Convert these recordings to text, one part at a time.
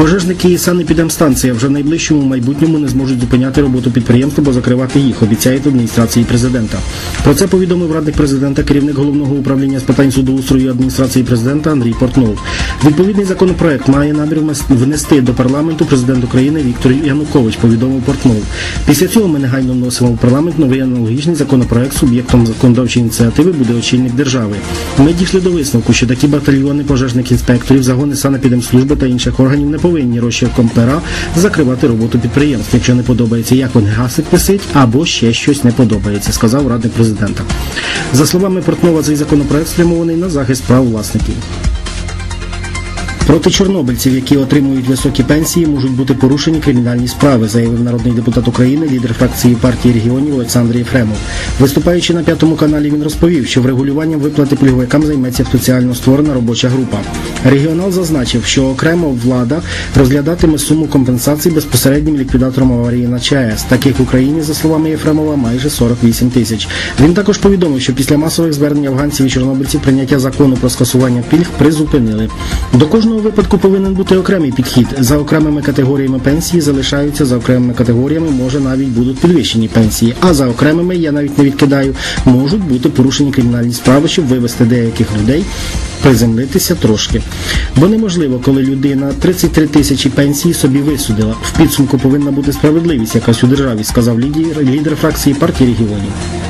Пожежники і санепідемстанція вже в найближчому майбутньому не зможуть зупиняти роботу підприємства, або закривати їх, обіцяють адміністрації президента. Про це повідомив радник президента, керівник головного управління з питань судоустрою адміністрації президента Андрій Портнов. Відповідний законопроект має намір внести до парламенту президент України Віктор Янукович, повідомив Портнов. Після цього ми негайно вносимо в парламент новий аналогічний законопроект. Суб'єктом законодавчої ініціативи буде очільник держави. Ми дійшли до висновку, що такі батальйони пожежних інспекторів, загони санепідемслужби та інших органів не повинні розчерком пера закривати роботу підприємств, якщо не подобається, як вони гасик висить, або ще щось не подобається, сказав радник президента. За словами Портнова, цей законопроект спрямований на захист прав власників. Проти чорнобильців, які отримують високі пенсії, можуть бути порушені кримінальні справи, заявив народний депутат України, лідер фракції партії регіонів Олександр Єфремов. Виступаючи на п'ятому каналі, він розповів, що врегулюванням виплати пільговикам займеться спеціально створена робоча група. Регіонал зазначив, що окремо влада розглядатиме суму компенсацій безпосереднім ліквідаторам аварії на ЧАЕС. Таких в Україні, за словами Єфремова, майже 48 тисяч. Він також повідомив, що після масових звернень афганців і чорнобильців прийняття закону про скасування пільг призупинили. До кожного випадку повинен бути окремий підхід. За окремими категоріями пенсії залишаються, за окремими категоріями може навіть будуть підвищені пенсії. А за окремими, я навіть не відкидаю, можуть бути порушені кримінальні справи, щоб вивести деяких людей. Приземлитися трошки. Бо неможливо, коли людина 33 тисячі пенсії собі висудила. В підсумку повинна бути справедливість якась у державі, сказав лідер фракції партії регіонів.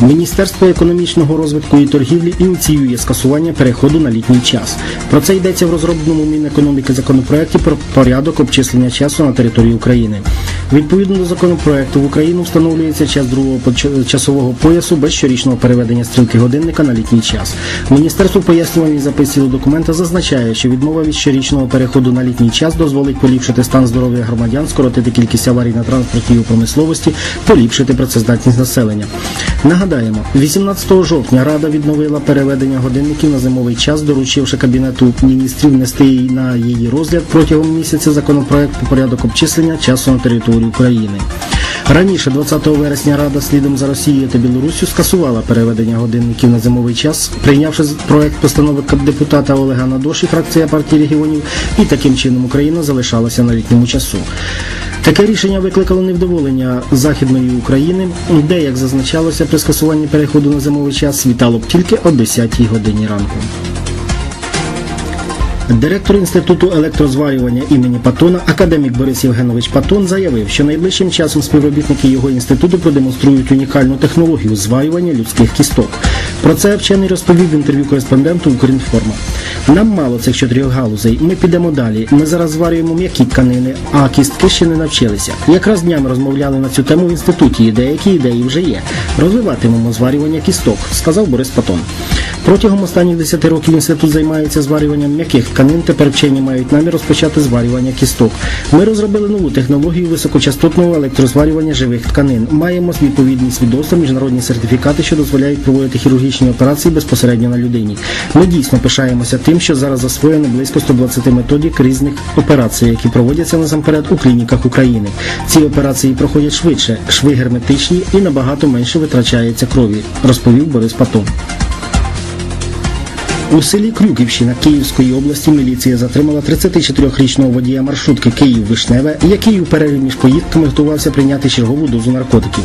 Міністерство економічного розвитку і торгівлі ініціює скасування переходу на літній час. Про це йдеться в розробленому Мінекономіки законопроекті про порядок обчислення часу на території України. Відповідно до законопроекту в Україну встановлюється час другого часового поясу без щорічного переведення стрілки годинника на літній час. Міністерство пояснювальній записі до документа зазначає, що відмова від щорічного переходу на літній час дозволить поліпшити стан здоров'я громадян, скоротити кількість аварій на транспорті і у промисловості, поліпшити працездатність населення. Нагадаємо, 18 жовтня Рада відновила переведення годинників на зимовий час, доручивши Кабінету міністрів внести на її розгляд протягом місяця законопроект про порядок обчислення часу на території України. Раніше, 20 вересня, Рада слідом за Росією та Білоруссю скасувала переведення годинників на зимовий час, прийнявши проект постанови депутата Олега Надоші, фракція партії регіонів, і таким чином Україна залишалася на літньому часу. Таке рішення викликало невдоволення Західної України, де, як зазначалося при скасуванні переходу на зимовий час, світало б тільки о 10 годині ранку. Директор Інституту електрозварювання імені Патона, академік Борис Євгенович Патон, заявив, що найближчим часом співробітники його інституту продемонструють унікальну технологію зварювання людських кісток. Про це вчений розповів в інтерв'ю кореспонденту Укрінформа. Нам мало цих чотирьох галузей. Ми підемо далі. Ми зараз зварюємо м'які тканини, а кістки ще не навчилися. Якраз днями розмовляли на цю тему в інституті, і деякі ідеї вже є. Розвиватимемо зварювання кісток, сказав Борис Патон. Протягом останніх 10 років інститут займається зварюванням м'яких тканин. Тепер вчені мають намір розпочати зварювання кісток. Ми розробили нову технологію високочастотного електрозварювання живих тканин. Маємо відповідні свідоцтва, міжнародні сертифікати, що дозволяють проводити хірургічні операції безпосередньо на людині. Ми дійсно пишаємося тим, що зараз засвоєно близько 120 методик різних операцій, які проводяться насамперед у клініках України. Ці операції проходять швидше, шви герметичні і набагато менше витрачається крові, розповів Борис Патон. У селі Крюківщина Київської області міліція затримала 34-річного водія маршрутки Київ-Вишневе, який у перерві між поїздками готувався прийняти чергову дозу наркотиків.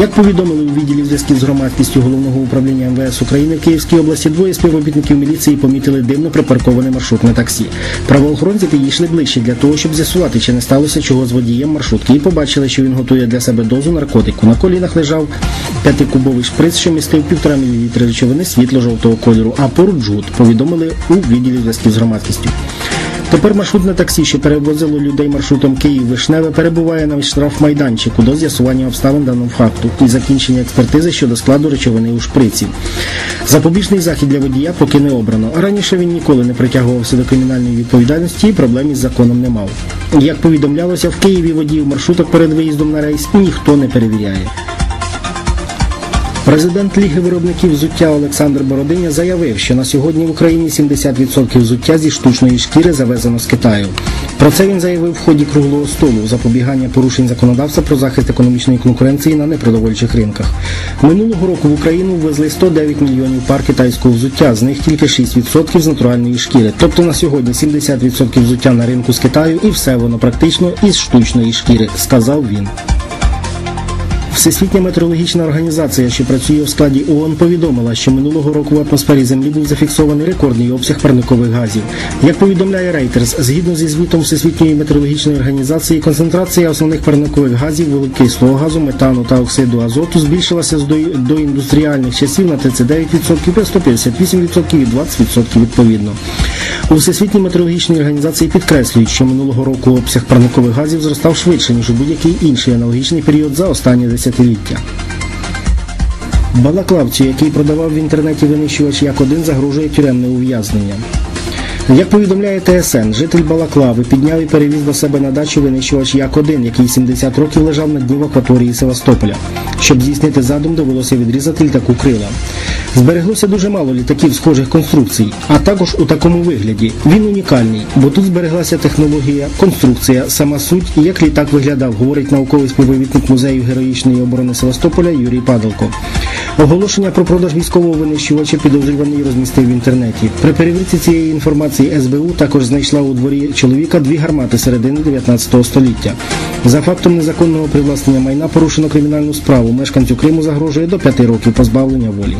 Як повідомили у відділі зв'язків з громадськістю головного управління МВС України в Київській області, двоє співробітників міліції помітили дивно припарковане маршрутне таксі. Правоохоронці підійшли ближче для того, щоб з'ясувати, чи не сталося чого з водієм маршрутки, і побачили, що він готує для себе дозу наркотику. На колінах лежав п'ятикубовий шприц, що містив півтора мл речовини світло-жовтого кольору, а поруч жгут, повідомили у відділі зв'язків з громадськістю. Тепер маршрутне таксі, що перевозило людей маршрутом Київ-Вишневе, перебуває на штрафмайданчику до з'ясування обставин даного факту і закінчення експертизи щодо складу речовини у шприці. Запобіжний захід для водія поки не обрано. Раніше він ніколи не притягувався до кримінальної відповідальності і проблем із законом не мав. Як повідомлялося, в Києві водіїв маршруток перед виїздом на рейс ніхто не перевіряє. Президент Ліги виробників взуття Олександр Бородиня заявив, що на сьогодні в Україні 70% взуття зі штучної шкіри завезено з Китаю. Про це він заявив в ході круглого столу запобігання порушень законодавства про захист економічної конкуренції на непродовольчих ринках. Минулого року в Україну ввезли 109 мільйонів пар китайського взуття, з них тільки 6% з натуральної шкіри. Тобто на сьогодні 70% взуття на ринку з Китаю і все воно практично із штучної шкіри, сказав він. Всесвітня метеорологічна організація, що працює в складі ООН, повідомила, що минулого року в атмосфері Землі був зафіксований рекордний обсяг парникових газів. Як повідомляє Reuters, згідно зі звітом Всесвітньої метеорологічної організації, концентрація основних парникових газів, вуглекислого газу, метану та оксиду азоту збільшилася з до, індустріальних часів на 39%, 158% і 20% відповідно. У Всесвітній метеорологічній організації підкреслюють, що минулого року обсяг парникових газів зростав швидше, ніж у будь-який інший аналогічний період за останні десятиліття. Балаклавці, який продавав в інтернеті винищувач як один, загрожує тюремне ув'язнення. Як повідомляє ТСН, житель Балаклави підняв і перевіз до себе на дачу винищувач Як-1, який 70 років лежав на дні в акваторії Севастополя. Щоб здійснити задум, довелося відрізати літаку крила. Збереглося дуже мало літаків схожих конструкцій, а також у такому вигляді. Він унікальний, бо тут збереглася технологія, конструкція, сама суть і як літак виглядав, говорить науковий співробітник музею героїчної оборони Севастополя Юрій Падалко. Оголошення про продаж військового винищувача підозрюваний розмістив в інтернеті. При перевірці цієї інформації СБУ також знайшла у дворі чоловіка дві гармати середини 19 століття. За фактом незаконного привласнення майна порушено кримінальну справу. Мешканцю Криму загрожує до 5 років позбавлення волі.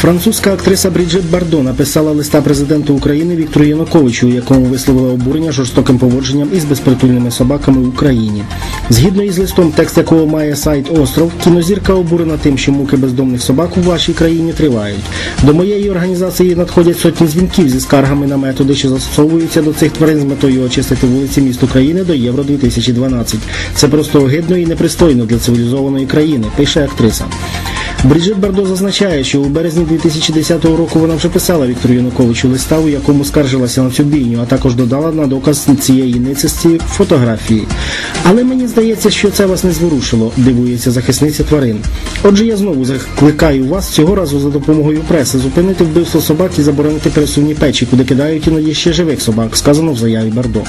Французька актриса Бріджит Бардо написала листа президенту України Віктору Януковичу, у якому висловила обурення жорстоким поводженням із безпритульними собаками в Україні. Згідно із листом, текст якого має сайт Остров, кінозірка обурена тим, що муки бездомних собак у вашій країні тривають. До моєї організації надходять сотні дзвінків зі скаргами на методи, що застосовуються до цих тварин з метою очистити вулиці міст України до Євро 2012. Це просто огидно і непристойно для цивілізованої країни, пише актриса. Бріджит Бардо зазначає, що у березні 2010 року вона вже писала Віктору Януковичу листа, у якому скаржилася на цю бійню, а також додала на доказ цієї ницисті фотографії. Але мені здається, що це вас не зворушило, дивується захисниця тварин. Отже, я знову закликаю вас цього разу за допомогою преси зупинити вбивство собак і заборонити пересувні печі, куди кидають іноді ще живих собак, сказано в заяві Бардо.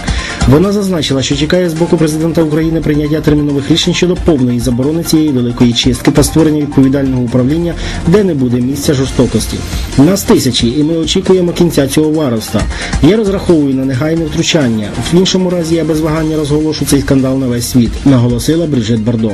Вона зазначила, що чекає з боку президента України прийняття термінових рішень щодо повної заборони цієї великої чистки та створення відповідального управління, де не буде місця жорстокості. Нас тисячі, і ми очікуємо кінця цього варовства. Я розраховую на негайне втручання. В іншому разі я без вагання розголошу цей скандал на весь світ, наголосила Брижит Бардо.